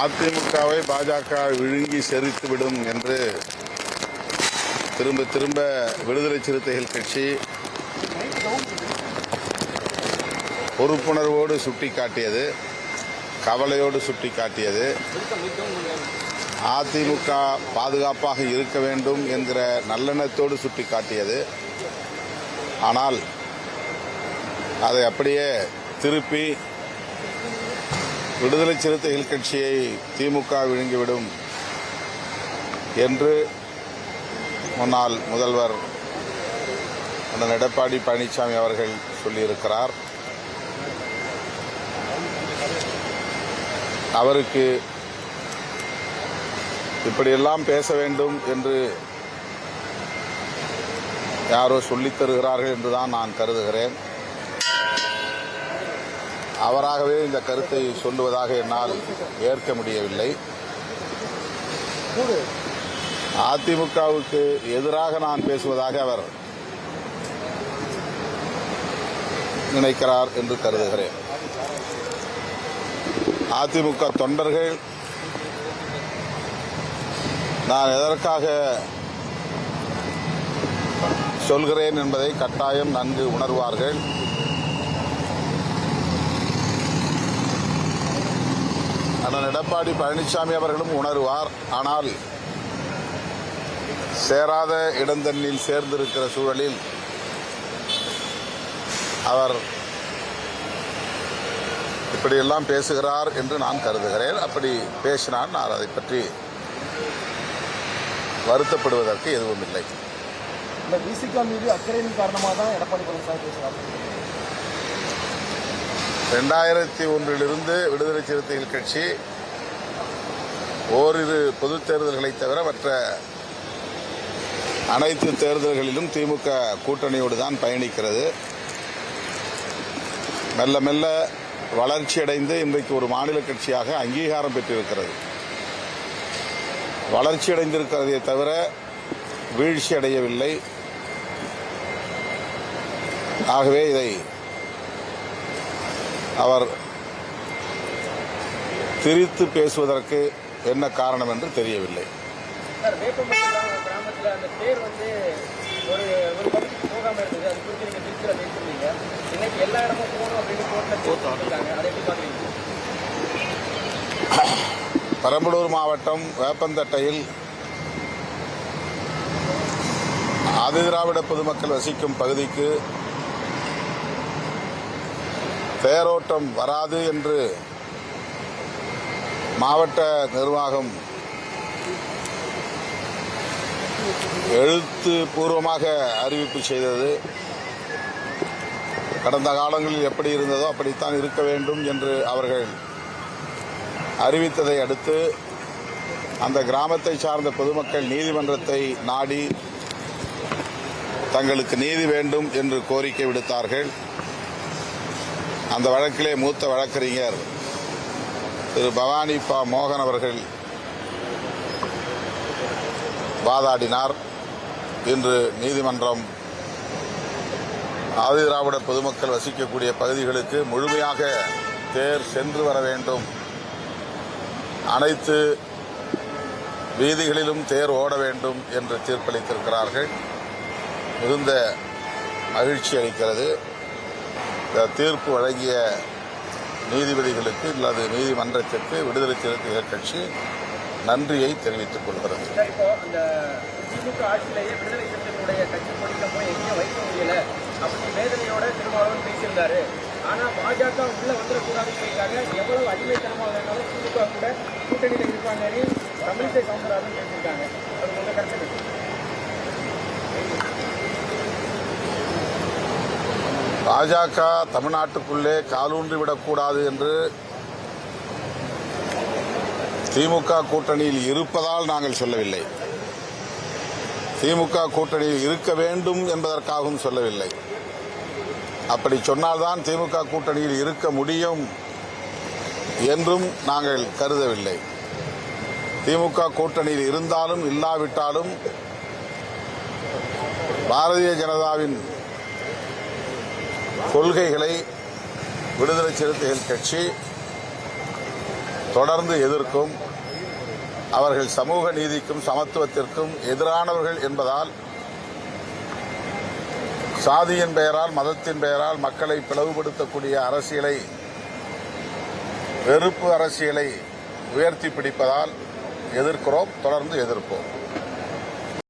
அதிமுகவை பாஜக விழுங்கி செறித்துவிடும் என்று திரும்ப திரும்ப விடுதலை சிறுத்தைகள் கட்சி பொறுப்புணர்வோடு சுட்டிக்காட்டியது கவலையோடு சுட்டிக்காட்டியது. அதிமுக பாதுகாப்பாக இருக்க வேண்டும் என்கிற நல்லெண்ணத்தோடு சுட்டிக்காட்டியது. ஆனால் அதை அப்படியே திருப்பி விடுதலை சிறுத்தைகள் கட்சியை திமுக விழுங்கிவிடும் என்று முன்னாள் முதல்வர் அண்ணன் எடப்பாடி பழனிசாமி அவர்கள் சொல்லியிருக்கிறார். அவருக்கு இப்படியெல்லாம் பேச வேண்டும் என்று யாரோ சொல்லித் தருகிறார்கள் என்றுதான் நான் கருதுகிறேன். அவராகவே இந்த கருத்தை சொல்லுவதாக என்னால் ஏற்க முடியவில்லை. அதிமுகவுக்கு எதிராக நான் பேசுவதாக அவர் நினைக்கிறார் என்று கருதுகிறேன். அதிமுக தொண்டர்கள் நான் எதற்காக சொல்கிறேன் என்பதை கட்டாயம் நன்கு உணர்வார்கள். அண்ணன் எடப்பாடி பழனிசாமி அவர்களும் உணர்வார். ஆனால் சேராத இடந்தண்ணில் சேர்ந்திருக்கிற சூழலில் அவர் இப்படியெல்லாம் பேசுகிறார் என்று நான் கருதுகிறேன். அப்படி பேசினால் நான் அதை பற்றி வருத்தப்படுவதற்கு எதுவும் இல்லை இந்த விசிகா மீது அக்கறையின் காரணமாக தான் எடப்பாடி பழனிசாமி பேசுகிறார். ரெண்டாயிரத்தி ஒன்றிலிருந்து விடுதலை சிறுத்தைகள் கட்சி ஓரிரு பொதுத் தேர்தல்களை தவிர மற்ற அனைத்து தேர்தல்களிலும் திமுக கூட்டணியோடு தான் பயணிக்கிறது. மெல்ல மெல்ல வளர்ச்சியடைந்து இன்றைக்கு ஒரு மாநில கட்சியாக அங்கீகாரம் பெற்றிருக்கிறது. வளர்ச்சியடைந்திருக்கிறதே தவிர வீழ்ச்சி அடையவில்லை ஆகவே இதை அவர் திரித்து பேசுவதற்கு என்ன காரணம் என்று தெரியவில்லை பெரம்பலூர் மாவட்டம் வேப்பந்தட்டையில் ஆதிதிராவிட பொதுமக்கள் வசிக்கும் பகுதிக்கு தேரோட்டம் வராது என்று மாவட்ட நிர்வாகம் எழுத்து பூர்வமாக அறிவிப்பு செய்தது. கடந்த காலங்களில் எப்படி இருந்ததோ அப்படித்தான் இருக்க வேண்டும் என்று அவர்கள் அறிவித்ததை அடுத்து அந்த கிராமத்தை சார்ந்த பொதுமக்கள் நீதிமன்றத்தை நாடி தங்களுக்கு நீதி வேண்டும் என்று கோரிக்கை விடுத்தார்கள். அந்த வழக்கிலே மூத்த வழக்கறிஞர் திரு பவானி பா மோகன் அவர்கள் வாதாடினார். இன்று நீதிமன்றம் ஆதிதிராவிட பொதுமக்கள் வசிக்கக்கூடிய பகுதிகளுக்கு முழுமையாக தேர் சென்று வர வேண்டும். அனைத்து வீதிகளிலும் தேர் ஓட வேண்டும் என்று தீர்ப்பளித்திருக்கிறார்கள். மிகுந்த மகிழ்ச்சி அளிக்கிறது. தீர்ப்பு வழங்கிய நீதிபதிகளுக்கு அல்லது நீதிமன்றத்திற்கு விடுதலை சிறுத்தைகள் கட்சி நன்றியை தெரிவித்துக் கொள்கிறது. பாஜக தமிழ்நாட்டுக்குள்ளே காலூன்றி விடக்கூடாது என்று திமுக கூட்டணியில் இருப்பதால் நாங்கள் சொல்லவில்லை. திமுக கூட்டணியில் இருக்க வேண்டும் என்பதற்காகவும் சொல்லவில்லை. அப்படி சொன்னால்தான் திமுக கூட்டணியில் இருக்க முடியும் என்றும் நாங்கள் கருதவில்லை. திமுக கூட்டணியில் இருந்தாலும் இல்லாவிட்டாலும் பாரதிய ஜனதாவின் கொள்கைகளை விடுதலை சிறுத்தைகள் கட்சி தொடர்ந்து எதிர்க்கும் அவர்கள் சமூக நீதிக்கும் சமத்துவத்திற்கும் எதிரானவர்கள் என்பதால் சாதியின் பெயரால் மதத்தின் பெயரால் மக்களை பிளவுபடுத்தக்கூடிய அரசியலை வெறுப்பு அரசியலை உயர்த்தி பிடிப்பதால் எதிர்க்கிறோம் தொடர்ந்து எதிர்ப்போம்.